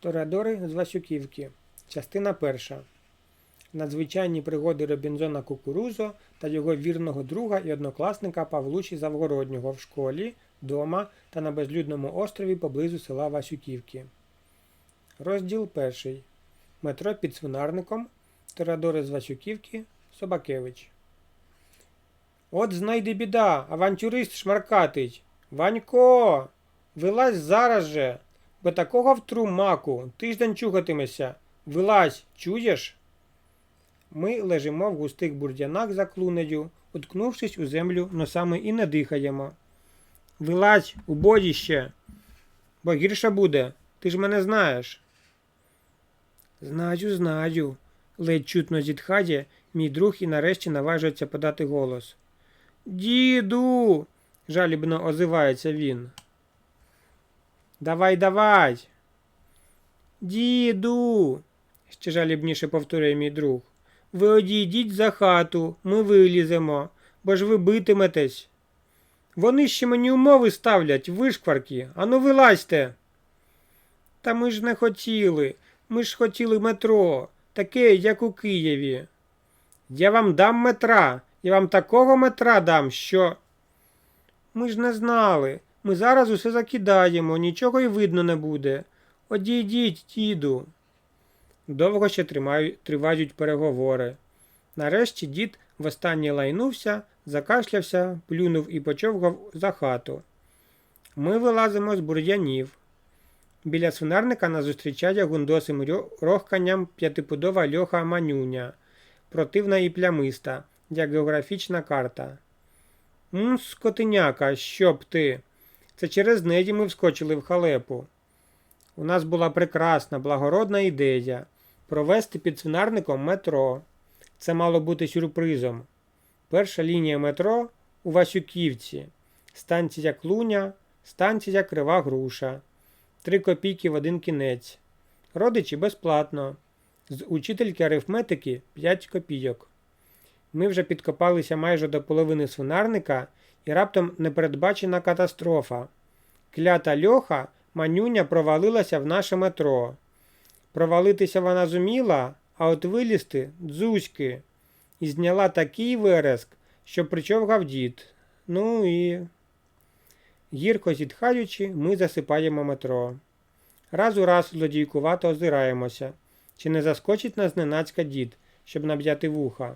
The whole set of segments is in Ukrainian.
Торадори з Васюківки. Частина перша. Надзвичайні пригоди Робінзона Кукурузо та його вірного друга і однокласника Павлучі Завгороднього в школі, дома та на безлюдному острові поблизу села Васюківки. Розділ перший. Метро під свинарником. Торадори з Васюківки. Собакевич. От знайди біда, авантюрист шмаркатить. Ванько, вилазь зараз же, бо такого втру маку, тиждень чухатимешся. Вилазь, чуєш? Ми лежимо в густих бур'янах за клунею, уткнувшись у землю носами і не дихаємо. Вилазь, у бодіще, бо гірше буде, ти ж мене знаєш. Знаю, знаю, ледь чутно зітхає мій друг і нарешті наважується подати голос. Діду. жалібно озивається він. Давай, давай. Діду. ще жалібніше повторює мій друг. Ви одійдіть за хату, ми виліземо, бо ж ви битиметесь. Вони ще мені умови ставлять, вишкварки, ану вилазьте. Та ми ж не хотіли, ми ж хотіли метро, таке, як у Києві. Я вам дам метра, я вам такого метра дам, що. Ми ж не знали. Ми зараз усе закидаємо, нічого й видно не буде. Одійдіть, діду. Довго ще тривають переговори. Нарешті дід востаннє лайнувся, закашлявся, плюнув і почовгав за хату. Ми вилазимо з бур'янів. Біля свинарника нас зустрічає гундосим рохканням п'ятипудова льоха манюня, противна і плямиста, як географічна карта. М, скотиняка, що б ти? Це через неї ми вскочили в халепу. У нас була прекрасна, благородна ідея провести під свинарником метро. Це мало бути сюрпризом. Перша лінія метро у Васюківці, станція Клуня, станція Крива Груша. Три копійки в один кінець. Родичі безплатно. З учительки арифметики 5 копійок. Ми вже підкопалися майже до половини свинарника і раптом непередбачена катастрофа. Клята льоха манюня провалилася в наше метро. Провалитися вона зуміла, а от вилізти дзузьки. І зняла такий вереск, що причовгав дід. Ну і. Гірко зітхаючи, ми засипаємо метро. Раз у раз злодійкувато озираємося, чи не заскочить нас ненацька дід, щоб наб'яти вуха.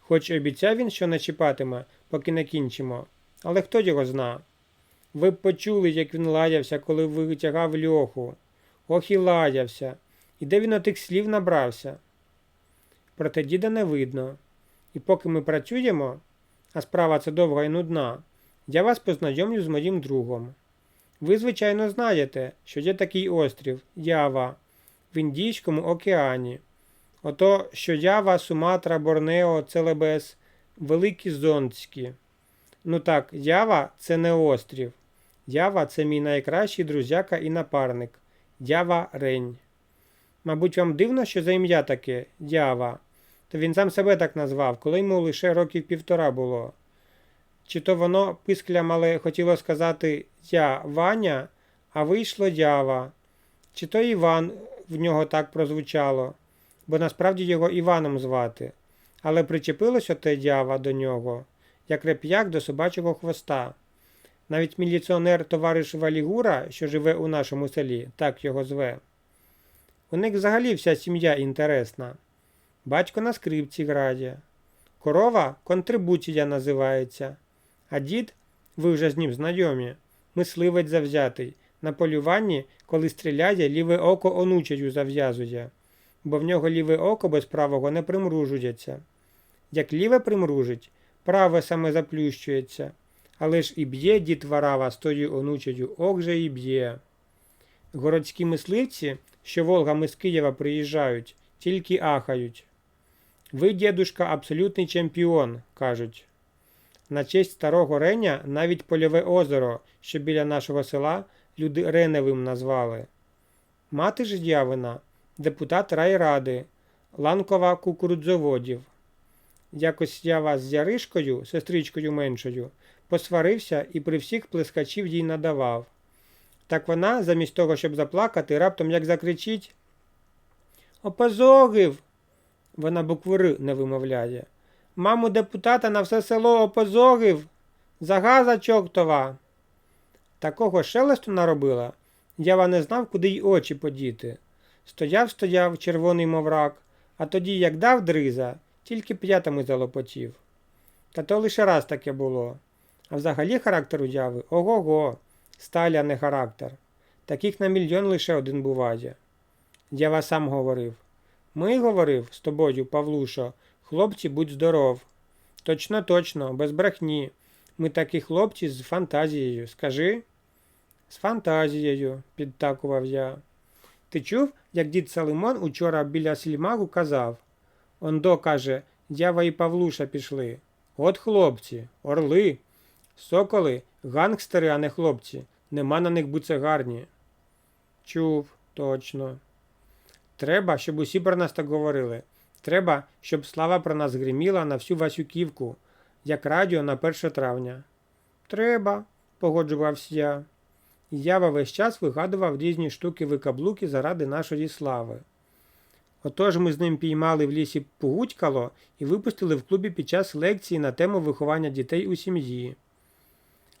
Хоч обіцяв він, що не чіпатиме, поки не кінчимо, але хто його зна. Ви б почули, як він лаявся, коли витягав льоху. Ох і лаявся. І де він отих слів набрався? Проте діда не видно. І поки ми працюємо, а справа це довга і нудна, я вас познайомлю з моїм другом. Ви, звичайно, знаєте, що є такий острів Ява в Індійському океані. Ото, що Ява, Суматра, Борнео, Целебес, Великі Зонтські. Ну так, Ява це не острів. Ява це мій найкращий друзяка і напарник. Ява Рень. Мабуть, вам дивно, що за ім'я таке Ява. То він сам себе так назвав, коли йому лише років півтора було. Чи то воно пискля мале хотіло сказати Я Ваня, а вийшло Ява. Чи то Іван в нього так прозвучало, бо насправді його Іваном звати. Але причепилося те Ява до нього, як реп'як до собачого хвоста. Навіть міліціонер товариш Валігура, що живе у нашому селі, так його зве. У них взагалі вся сім'я інтересна. Батько на скрипці грає. Корова контрибуція називається. А дід, ви вже з ним знайомі, мисливець завзятий. На полюванні, коли стріляє, ліве око онучею зав'язує, бо в нього ліве око без правого не примружується. Як ліве примружить, праве саме заплющується, але ж і б'є дід варава з тою онучею, ок же і б'є. Городські мисливці, що Волгами з Києва приїжджають, тільки ахають. Ви, дідушка, абсолютний чемпіон, кажуть. На честь старого Реня навіть польове озеро, що біля нашого села, люди Реневим назвали. Мати ж дявина, депутат райради, ланкова кукурудзоводів. Якось я вас з Яришкою, сестричкою меншою, посварився і при всіх плескачів їй надавав. Так вона, замість того, щоб заплакати, раптом як закричить. Опозорив. Вона букву Р не вимовляє. Маму депутата на все село опозорив. Загаза чортова. Такого шелесту наробила. Ява не знав, куди й очі подіти. Стояв, стояв, червоний мов рак, а тоді, як дав дриза, тільки п'ятами залопотів. Та то лише раз таке було. А взагалі характер у Яви ого-го, сталя не характер. Таких на мільйон лише один буває. Ява сам говорив. Ми, говорив, з тобою, Павлушо, хлопці, будь здоров. Точно, точно, без брехні. Ми такі хлопці з фантазією. Скажи? З фантазією, підтакував я. Ти чув, як дід Салимон учора біля сільмагу казав? Ондо, каже, Дява і Павлуша пішли. От хлопці, орли, соколи, гангстери, а не хлопці. Нема на них буцегарні. Чув, точно. Треба, щоб усі про нас так говорили. Треба, щоб слава про нас гриміла на всю Васюківку, як радіо на 1 травня. Треба, погоджувався я. Ява весь час вигадував різні штуки викаблуки заради нашої слави. Отож ми з ним піймали в лісі пугутькало і випустили в клубі під час лекції на тему виховання дітей у сім'ї.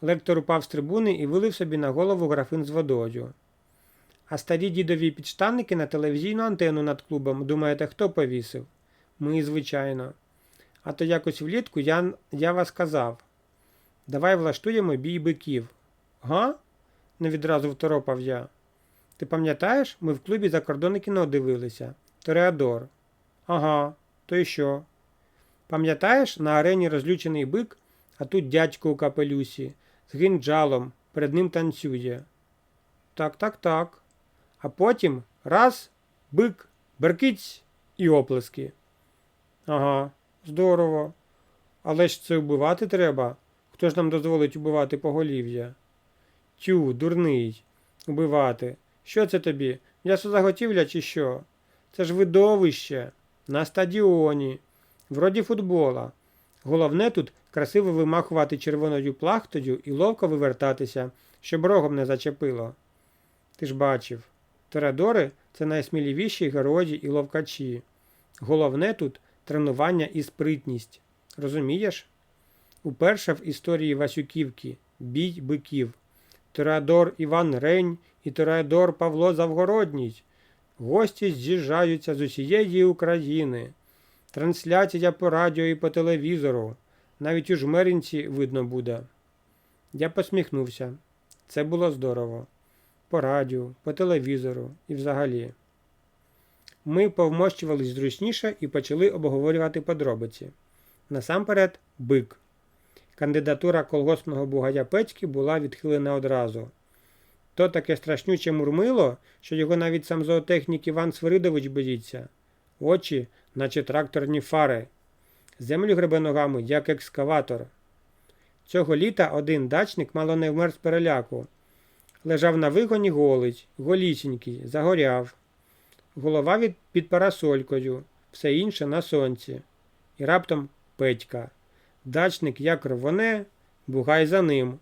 Лектор упав з трибуни і вилив собі на голову графин з водою. А старі дідові підштанники на телевізійну антенну над клубом, думаєте, хто повісив? Ми, звичайно. А то якось влітку я, я вас казав. Давай влаштуємо бій биків. Га? не відразу второпав я. Ти пам'ятаєш, ми в клубі закордонне кіно дивилися. Тореадор. Ага, то й що? Пам'ятаєш, на арені розлючений бик, а тут дядько у капелюсі, з гінджалом, перед ним танцює. Так, так, так. А потім раз, бик, беркиць і оплески. Ага, здорово. Але ж це вбивати треба. Хто ж нам дозволить убивати поголів'я? Тю, дурний, убивати. Що це тобі? М'ясозаготівля чи що? Це ж видовище. На стадіоні, вроді футбола. Головне тут красиво вимахувати червоною плахтою і ловко вивертатися, щоб рогом не зачепило. Ти ж бачив, Торадори це найсміливіші герої і ловкачі. Головне тут тренування і спритність. Розумієш? Уперше в історії Васюківки бій биків. Тореадор Іван Рень і Тореадор Павло Завгородній. Гості з'їжджаються з усієї України. Трансляція по радіо і по телевізору. Навіть у жмеринці видно буде. Я посміхнувся. Це було здорово. По радіо, по телевізору і взагалі. Ми повмощувались зручніше і почали обговорювати подробиці. Насамперед, бик. Кандидатура колгоспного бугая Петьки була відхилена одразу. То таке страшнюче мурмило, що його навіть сам зоотехнік Іван Свиридович боїться. Очі, наче тракторні фари. Землю гребе ногами, як екскаватор. Цього літа один дачник мало не вмер з переляку. Лежав на вигоні голий, голісінький, загоряв. Голова від під парасолькою, все інше на сонці. І раптом Петька. Дачник як рвоне, бугай за ним.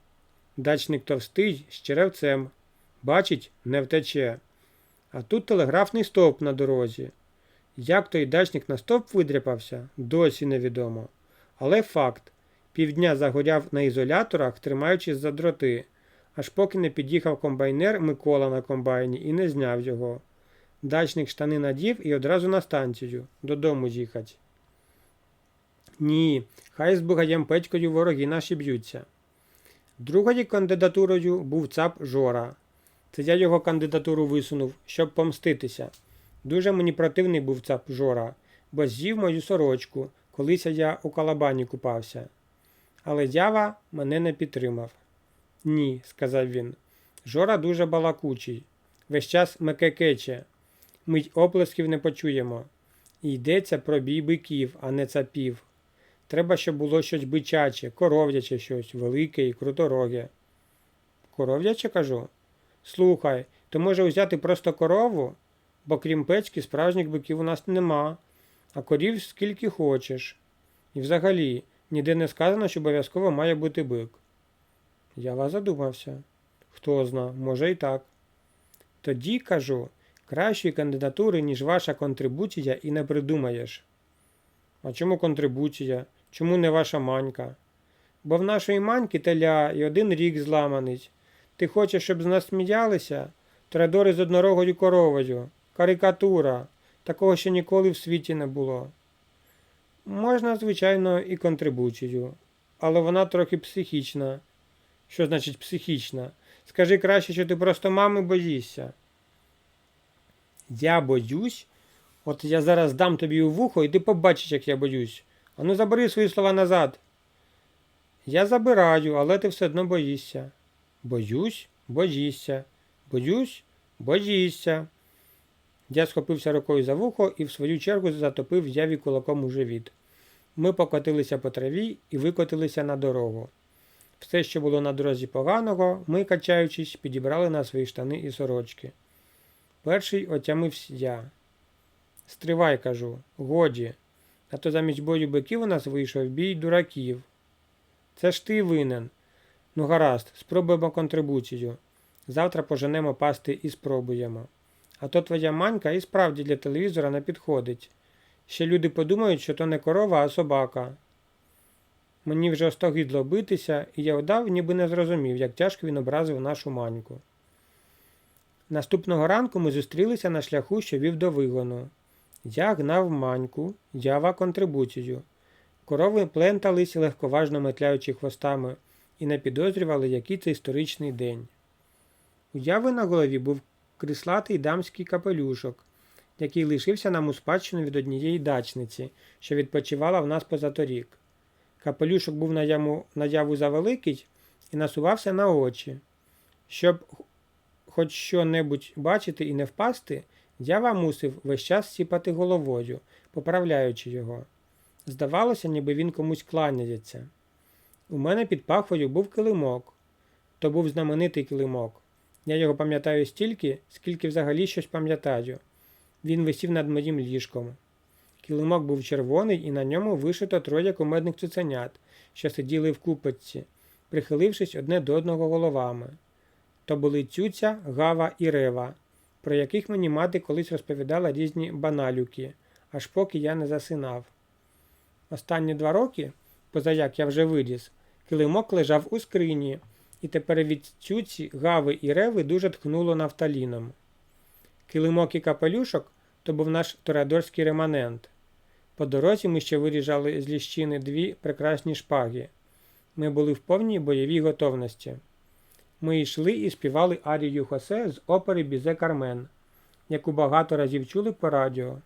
Дачник товстий з черевцем. Бачить, не втече. А тут телеграфний стовп на дорозі. Як той дачник на стовп видряпався, досі невідомо. Але факт півдня загоряв на ізоляторах, тримаючись за дроти, аж поки не під'їхав комбайнер Микола на комбайні і не зняв його. Дачник штани надів і одразу на станцію, додому їхать. Ні, хай з бугаєм Петькою вороги наші б'ються. Другою кандидатурою був цап Жора. Це я його кандидатуру висунув, щоб помститися. Дуже мені противний був цап Жора, бо з'їв мою сорочку, колись я у калабані купався. Але Ява мене не підтримав. Ні, сказав він. Жора дуже балакучий. Весь час мекекече. Ми й оплесків не почуємо. Йдеться про бій биків, а не цапів. Треба, щоб було щось бичаче, коров'яче щось, велике і крутороге. Коров'яче кажу? Слухай, то може взяти просто корову? Бо крім печки, справжніх биків у нас нема, а корів скільки хочеш. І взагалі, ніде не сказано, що обов'язково має бути бик. Я вас задумався. Хто зна, може і так. Тоді, кажу, кращої кандидатури, ніж ваша контрибуція, і не придумаєш. А чому контрибуція? Чому не ваша манька? Бо в нашої маньки теля і один рік зламаний. Ти хочеш, щоб з нас сміялися? Традори з однорогою коровою. Карикатура. Такого ще ніколи в світі не було. Можна, звичайно, і контрибуцію, але вона трохи психічна. Що значить психічна? Скажи краще, що ти просто мами боїшся. Я боюсь? От я зараз дам тобі у вухо, і ти побачиш, як я боюсь. Ану забери свої слова назад. Я забираю, але ти все одно боїшся. Боюсь, боїшся. Боюсь, боїшся. Я схопився рукою за вухо і в свою чергу затопив яві кулаком у живіт. Ми покотилися по траві і викотилися на дорогу. Все, що було на дорозі поганого, ми, качаючись, підібрали на свої штани і сорочки. Перший отямився я. Стривай, кажу, годі. А то замість бою биків у нас вийшов бій дураків. Це ж ти винен. Ну, гаразд, спробуємо контрибуцію. Завтра поженемо пасти і спробуємо. А то твоя манька і справді для телевізора не підходить. Ще люди подумають, що то не корова, а собака. Мені вже остогидло битися, і я вдав, ніби не зрозумів, як тяжко він образив нашу маньку. Наступного ранку ми зустрілися на шляху, що вів до вигону. Я гнав маньку, ява контрибуцію. Корови плентались, легковажно метляючи хвостами, і не підозрювали, який це історичний день. У яви на голові був крислатий дамський капелюшок, який лишився нам у спадщину від однієї дачниці, що відпочивала в нас позаторік. Капелюшок був на яму, наяву завеликий і насувався на очі. Щоб хоч що-небудь бачити і не впасти, ява мусив весь час сіпати головою, поправляючи його. Здавалося, ніби він комусь кланяється. У мене під пахвою був килимок. То був знаменитий килимок. Я його пам'ятаю стільки, скільки взагалі щось пам'ятаю. Він висів над моїм ліжком. Килимок був червоний, і на ньому вишито троє кумедних цуценят, що сиділи в купочці, прихилившись одне до одного головами. То були цюця, гава і рева, про яких мені мати колись розповідала різні баналюки, аж поки я не засинав. Останні два роки, позаяк я вже виріс, килимок лежав у скрині, і тепер від цюці, гави і реви дуже тхнуло нафталіном. Килимок і капелюшок то був наш торадорський реманент. По дорозі ми ще виріжали з ліщини дві прекрасні шпаги. Ми були в повній бойовій готовності. Ми йшли і співали арію Хосе з опери Бізе Кармен, яку багато разів чули по радіо.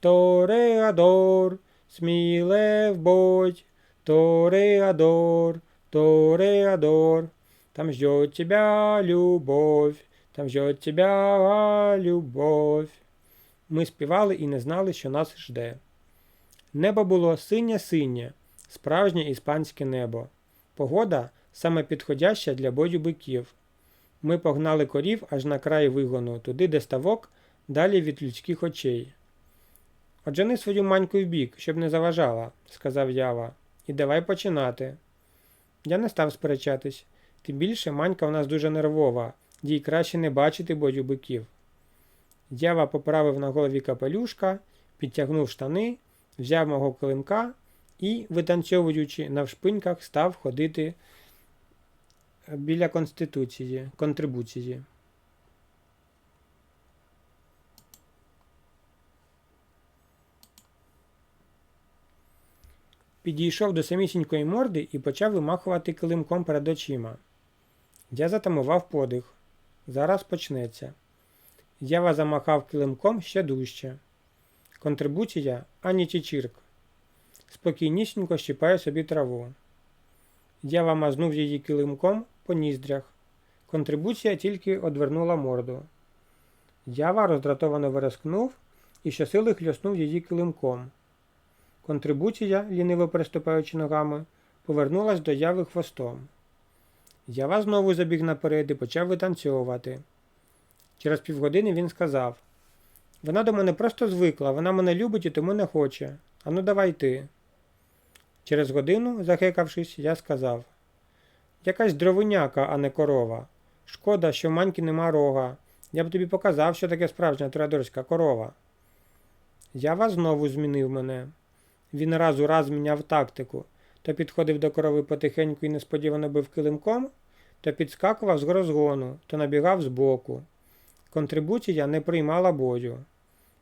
Тореадор, сміле в бой, Тореадор, Тореадор, там ждет тебя любовь, там ждет тебя любовь. Ми співали і не знали, що нас жде. Небо було синє-синє, справжнє іспанське небо. Погода саме підходяща для бою биків. Ми погнали корів аж на край вигону, туди, де ставок, далі від людських очей. Оджени свою маньку в бік, щоб не заважала, сказав Ява, і давай починати. Я не став сперечатись, тим більше манька у нас дуже нервова, їй краще не бачити бою биків. Ява поправив на голові капелюшка, підтягнув штани, взяв мого килимка і, витанцьовуючи навшпиньках, став ходити біля конституції, контрибуції. Підійшов до самісінької морди і почав вимахувати килимком перед очима. Я затамував подих. Зараз почнеться. Ява замахав килимком ще дужче. Контрибуція ані чечірк. Спокійнісінько щипає собі траву. Ява мазнув її килимком по ніздрях. Контрибуція тільки одвернула морду. Ява роздратовано виразкнув і щосили хльоснув її килимком. Контрибуція, ліниво переступаючи ногами, повернулась до яви хвостом. Ява знову забіг наперед і почав витанцьовувати. Через півгодини він сказав: Вона до мене просто звикла, вона мене любить і тому не хоче. Ану, давай ти. Через годину, захекавшись, я сказав: Якась дровиняка, а не корова. Шкода, що в маньки нема рога. Я б тобі показав, що таке справжня торадорська корова. Ява знову змінив мене. Він раз у раз міняв тактику, то підходив до корови потихеньку і несподівано бив килимком, то підскакував з розгону, то набігав збоку. Контрибуція не приймала бою.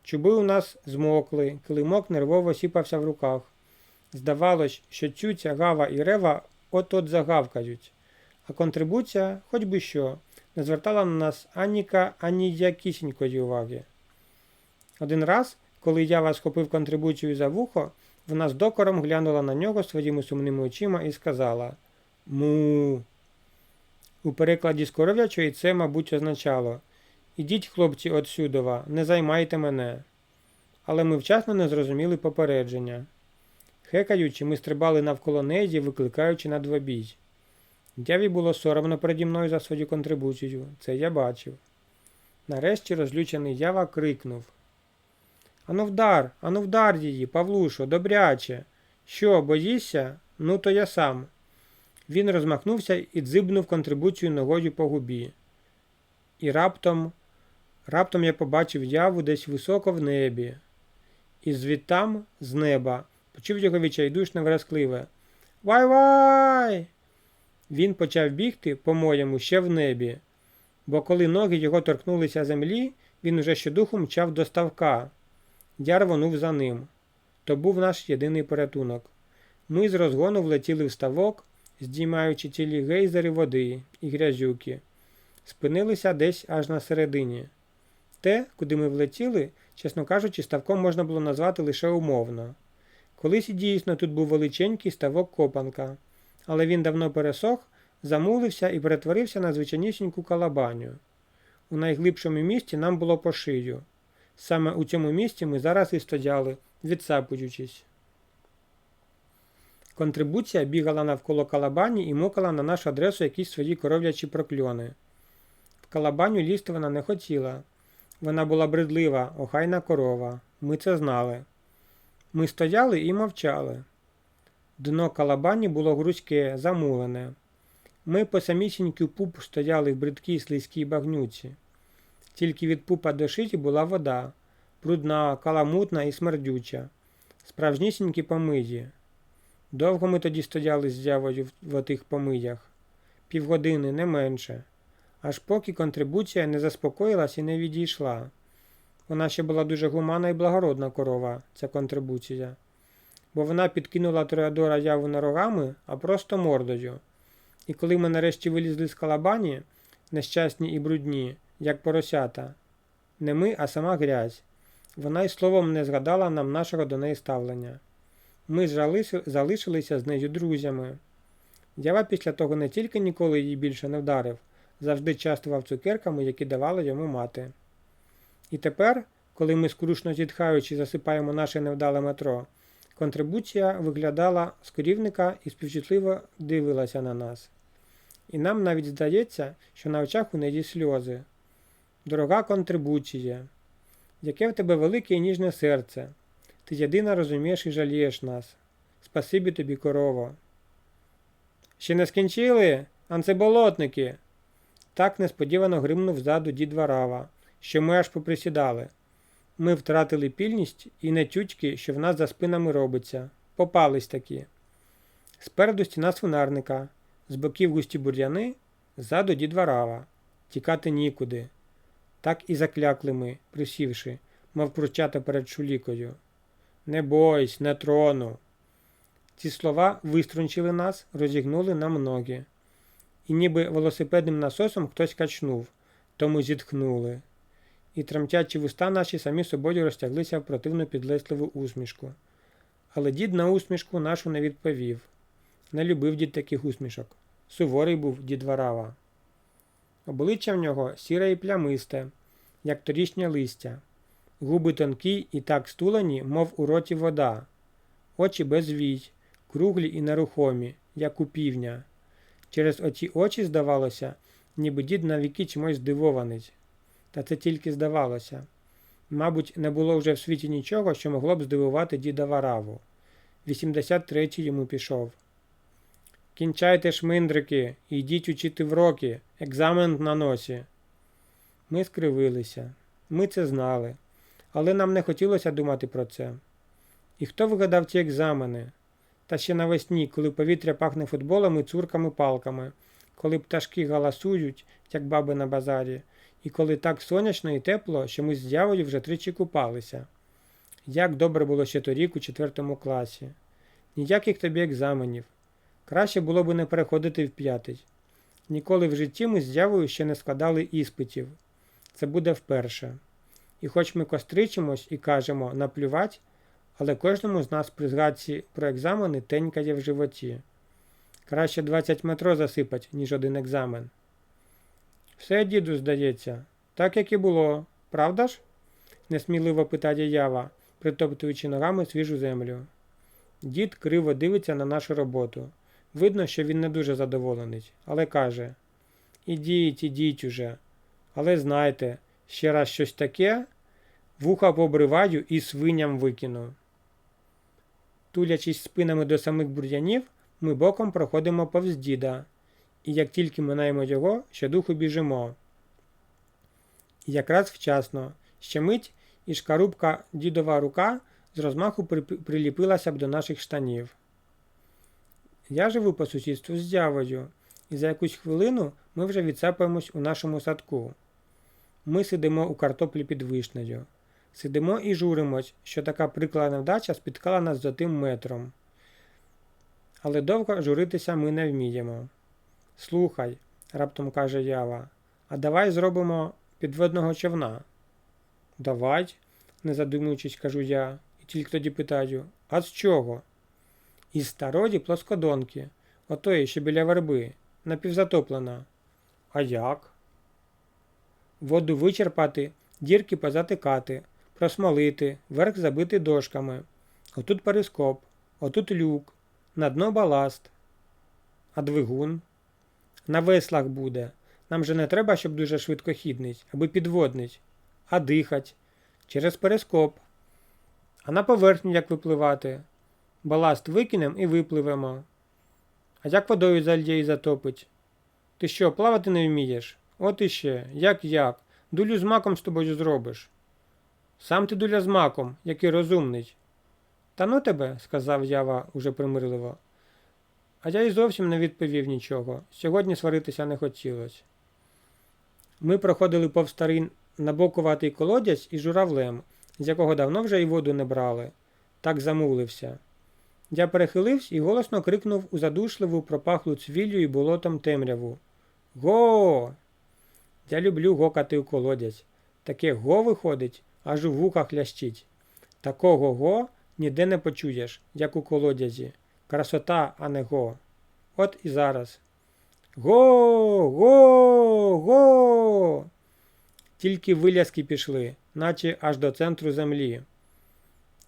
Чуби у нас змокли, килимок нервово сіпався в руках. Здавалось, що цюця, гава і рева от-от загавкають, а контрибуція, хоч би що, не звертала на нас аніка, ані якісінької уваги. Один раз, коли Ява схопив контрибуцію за вухо, вона з докором глянула на нього своїми сумними очима і сказала Му. У перекладі з коров'ячої це, мабуть, означало Ідіть, хлопці, отсюдова, не займайте мене. Але ми вчасно не зрозуміли попередження. Хекаючи, ми стрибали навколо неї, викликаючи на двобій. Дяві було соромно переді мною за свою контрибуцію, це я бачив. Нарешті розлючений ява крикнув Ану вдар, ану вдар її, Павлушо, добряче. Що, боїшся? Ну, то я сам. Він розмахнувся і дзибнув контрибуцію ногою по губі. І раптом, раптом я побачив яву десь високо в небі. І звідтам, з неба, почув його відчайдушне верескливе. Вай-вай! Він почав бігти, по-моєму, ще в небі, бо коли ноги його торкнулися землі, він уже щодуху мчав до ставка. Я рвонув за ним. То був наш єдиний порятунок. Ми з розгону влетіли в ставок, здіймаючи цілі гейзери води і грязюки. Спинилися десь аж на середині. Те, куди ми влетіли, чесно кажучи, ставком можна було назвати лише умовно. Колись дійсно тут був величенький ставок копанка, але він давно пересох, замулився і перетворився на звичайнісіньку калабаню. У найглибшому місці нам було по шию. Саме у цьому місці ми зараз і стояли, відсапуючись. Контрибуція бігала навколо калабані і мокала на нашу адресу якісь свої коров'ячі прокльони. В калабаню лізти вона не хотіла. Вона була бридлива, охайна корова. Ми це знали. Ми стояли і мовчали. Дно калабані було грузьке, замулене. Ми по самісінький пуп стояли в бридкій слизькій багнюці. Тільки від пупа до шиті була вода, прудна, каламутна і смердюча, справжнісінькі помиї. Довго ми тоді стояли з зявою в отих помиях, півгодини, не менше, аж поки контрибуція не заспокоїлась і не відійшла. Вона ще була дуже гумана і благородна корова, ця контрибуція, бо вона підкинула Троядора яву не рогами, а просто мордою. І коли ми нарешті вилізли з калабані, нещасні і брудні, як поросята, не ми, а сама грязь, вона й словом не згадала нам нашого до неї ставлення. Ми залиши- залишилися з нею друзями. Ява після того не тільки ніколи її більше не вдарив, завжди частував цукерками, які давала йому мати. І тепер, коли ми скрушно зітхаючи засипаємо наше невдале метро, контрибуція виглядала з корівника і співчутливо дивилася на нас. І нам навіть здається, що на очах у неї сльози. Дорога контрибуція, яке в тебе велике і ніжне серце. Ти єдина розумієш і жалієш нас. Спасибі тобі, корово. Ще не скінчили, анцеболотники. Так несподівано гримнув ззаду дід Варава, що ми аж поприсідали. Ми втратили пільність і не тютьки, що в нас за спинами робиться. Попались такі. Спереду стіна свинарника, з боків густі бур'яни, ззаду дід Варава. Тікати нікуди. Так і заклякли ми, присівши, мов курчата перед шулікою. Не бойсь, не трону. Ці слова виструнчили нас, розігнули нам ноги. І ніби велосипедним насосом хтось качнув, тому зітхнули. І тремтячі вуста наші самі собою розтяглися в противну підлесливу усмішку. Але дід на усмішку нашу не відповів. Не любив дід таких усмішок. Суворий був дід Варава. Обличчя в нього сіре і плямисте, як торішнє листя, губи тонкі і так стулені, мов у роті вода, очі без вій, круглі і нерухомі, як у півня. Через оці очі здавалося, ніби дід навіки чимось здивований. Та це тільки здавалося. Мабуть, не було вже в світі нічого, що могло б здивувати діда Вараву. 83-й йому пішов. Кінчайте шминдрики йдіть учити вроки, Екзамен на носі. Ми скривилися. Ми це знали. Але нам не хотілося думати про це. І хто вигадав ці екзамени? Та ще навесні, коли повітря пахне футболом і цурками палками, коли пташки галасують, як баби на базарі, і коли так сонячно і тепло, що ми з з'явою вже тричі купалися. Як добре було ще торік у четвертому класі. Ніяких тобі екзаменів. Краще було б не переходити в п'ятий. Ніколи в житті ми з з'явою ще не складали іспитів. Це буде вперше. І хоч ми костричимось і кажемо наплювать, але кожному з нас при згадці про екзамени тенькає в животі. Краще 20 метро засипать, ніж один екзамен. Все, діду, здається, так як і було, правда ж? несміливо питає ява, притоптуючи ногами свіжу землю. Дід криво дивиться на нашу роботу. Видно, що він не дуже задоволений, але каже: Ідіть, ідіть уже. Але знайте, ще раз щось таке, вуха побриваю і свиням викину. Тулячись спинами до самих бур'янів, ми боком проходимо повз діда, і як тільки минаємо його, щодуху біжимо. І якраз вчасно, ще мить, і шкарубка дідова рука з розмаху приліпилася б до наших штанів. Я живу по сусідству з зявою, і за якусь хвилину ми вже відцепаємось у нашому садку. Ми сидимо у картоплі під вишнею. Сидимо і журимось, що така прикла невдача спіткала нас за тим метром. Але довго журитися ми не вміємо. Слухай, раптом каже Ява, а давай зробимо підводного човна. Давай, не задумуючись, кажу я, і тільки тоді питаю, а з чого? Із старої плоскодонки, отої, що біля верби, напівзатоплена. А як? Воду вичерпати, дірки позатикати, просмолити, верх забити дошками. Отут перископ, отут люк, на дно баласт. А двигун? На веслах буде. Нам же не треба, щоб дуже швидко хіднить, аби підводнить, а дихать через перископ. А на поверхню як випливати? Баласт викинем і випливемо. А як водою зальє і затопить? Ти що, плавати не вмієш? От іще, як як? Дулю з маком з тобою зробиш. Сам ти дуля з маком, який розумний. Та ну тебе, сказав Ява уже примирливо. А я й зовсім не відповів нічого. Сьогодні сваритися не хотілося. Ми проходили повз старий набокуватий колодязь із журавлем, з якого давно вже й воду не брали. Так замулився. Я перехилився і голосно крикнув у задушливу, пропахлу цвіллю і болотом темряву. Го! Я люблю гокати у колодязь. Таке го виходить, аж у вухах лящить. Такого го ніде не почуєш, як у колодязі. Красота, а не го. От і зараз. Го, го, го. Тільки виляски пішли, наче аж до центру землі.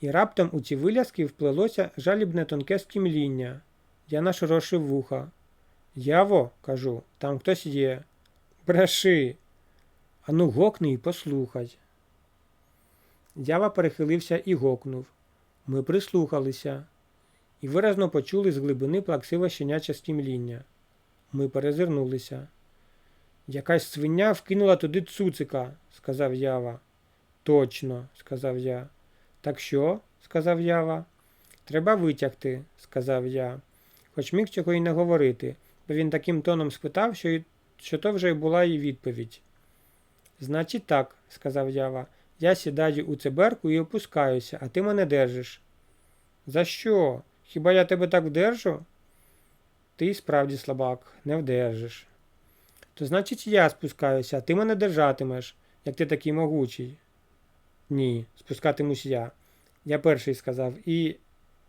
І раптом у ці виляски вплелося жалібне тонке скімління. Я нашорошив вуха. Яво, кажу, там хтось є. Бреши. Ану гокни і послухай. Ява перехилився і гокнув. Ми прислухалися і виразно почули з глибини плаксиве щеняче стімління. Ми перезирнулися. Якась свиня вкинула туди цуцика, сказав Ява. Точно, сказав я. Так що? сказав Ява. Треба витягти, сказав я, хоч міг цього й не говорити, бо він таким тоном спитав, що, що то вже й була і відповідь. Значить так, сказав Ява, я сідаю у циберку і опускаюся, а ти мене держиш. За що? Хіба я тебе так вдержу? Ти справді слабак, не вдержиш. То значить я спускаюся, а ти мене держатимеш, як ти такий могучий. Ні, спускатимусь я. Я перший сказав, і.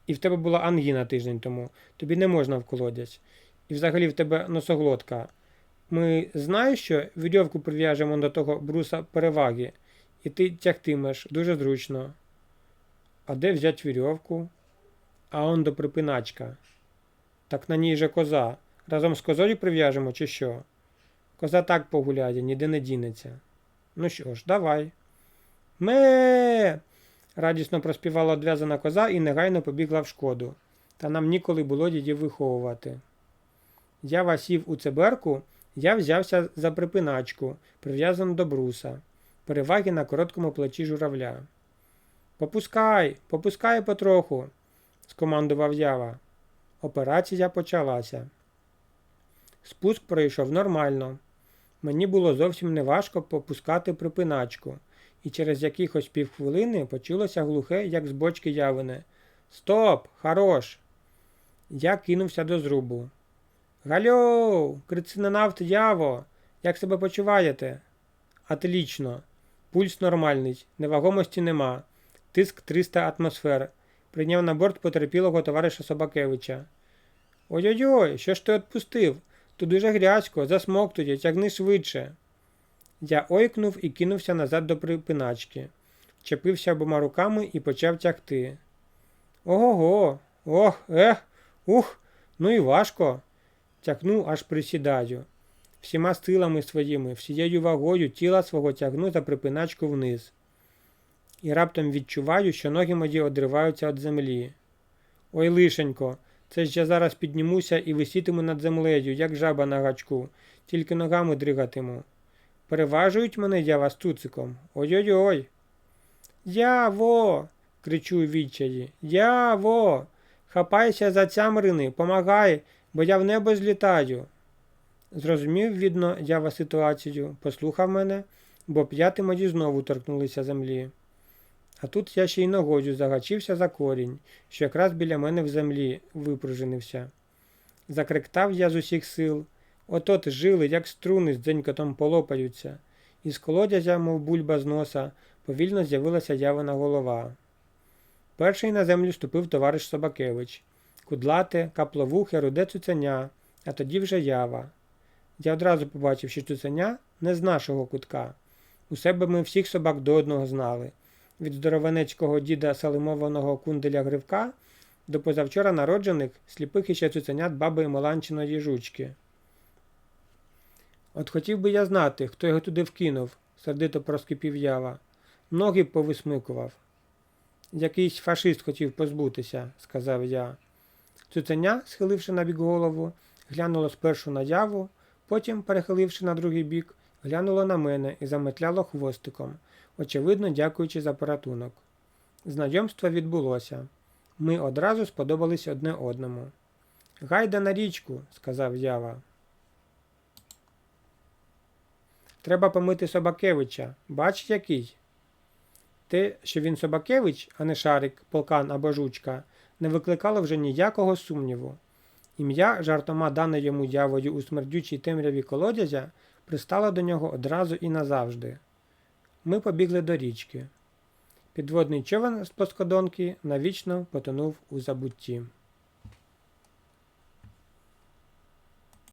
І в тебе була ангіна тиждень тому. Тобі не можна в колодязь. І взагалі в тебе носоглотка. Ми знаєш що вірьовку прив'яжемо до того бруса переваги, і ти тягтимеш дуже зручно. А де взять вірьовку? А он до припиначка. Так на ній же коза. Разом з козою прив'яжемо, чи що? Коза так погуляє, ніде не дінеться. Ну що ж, давай. Ме. радісно проспівала одв'язана коза і негайно побігла в шкоду, та нам ніколи було її виховувати. Я сів у циберку Я взявся за припиначку, прив'язану до бруса, переваги на короткому плечі журавля. Попускай, попускай потроху, скомандував ява. Операція почалася. Спуск пройшов нормально. Мені було зовсім неважко попускати припиначку, і через якихось півхвилини почулося глухе, як з бочки явине. Стоп! Хорош! Я кинувся до зрубу. Гальо! Крицинонавт Яво! Як себе почуваєте? Отлічно. Пульс нормальний, невагомості нема. Тиск 300 атмосфер. Прийняв на борт потерпілого товариша Собакевича. Ой-ой-ой, що ж ти відпустив? Тут дуже грязько, засмоктує, тягни швидше. Я ойкнув і кинувся назад до припиначки. Чепився обома руками і почав тягти. Ого-го, ох, ех, ух, ну і важко. Тягну, аж присідаю. Всіма силами своїми, всією вагою тіла свого тягну за припиначку вниз. І раптом відчуваю, що ноги мої одриваються від землі. Ой, лишенько, це ж я зараз піднімуся і висітиму над землею, як жаба на гачку, тільки ногами дригатиму. Переважують мене я вас туциком. Ой-ой-ой. Яво. кричу у відчаї. Яво. Хапайся за цямрини, помагай, бо я в небо злітаю. Зрозумів, видно, ява ситуацію, послухав мене, бо п'яти мої знову торкнулися землі. А тут я ще й ногою загачився за корінь, що якраз біля мене в землі випружинився. Закриктав я з усіх сил. От-от жили, як струни з дзенькотом полопаються, і з колодязя, мов бульба з носа, повільно з'явилася явина голова. Перший на землю ступив товариш Собакевич, кудлате, капловухе, руде цуценя, а тоді вже ява. Я одразу побачив, що цуценя не з нашого кутка. У себе ми всіх собак до одного знали від здоровенецького діда салимованого кунделя Гривка до позавчора народжених сліпих іще цуценят баби Маланчиної жучки. От хотів би я знати, хто його туди вкинув, сердито проскипів ява. Ноги повисмикував. Якийсь фашист хотів позбутися, сказав я. Цуценя, схиливши на бік голову, глянуло спершу на яву, потім, перехиливши на другий бік, глянуло на мене і заметляло хвостиком, очевидно, дякуючи за порятунок. Знайомство відбулося. Ми одразу сподобались одне одному. Гайда на річку, сказав ява. Треба помити Собакевича. Бач який? Те, що він Собакевич, а не Шарик, полкан або жучка, не викликало вже ніякого сумніву. Ім'я, жартома дане йому явою у смердючій темряві колодязя, пристало до нього одразу і назавжди. Ми побігли до річки. Підводний човен з плоскодонки навічно потонув у забутті.